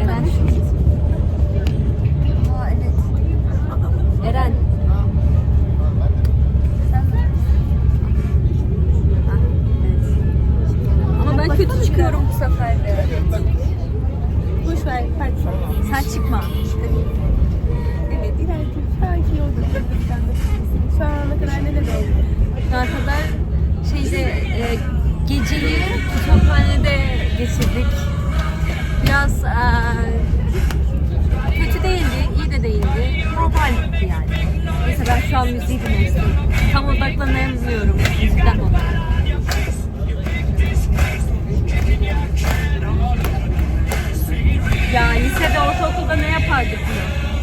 Eren. Eren. Ah. Ama ben kötü çıkıyorum bu sefer de. Boş ver. Ben Sen çıkma. Evet oldu. Sen de haklısın. Şu ana kadar neler oldu? Şu ana kadar şeyde e, geceyi kütüphanede geçirdik. Biraz e, şu an müziği dinliyorum. Tam odaklanamıyorum müzikten dolayı. Ya lisede, ortaokulda ne yapardık bunu?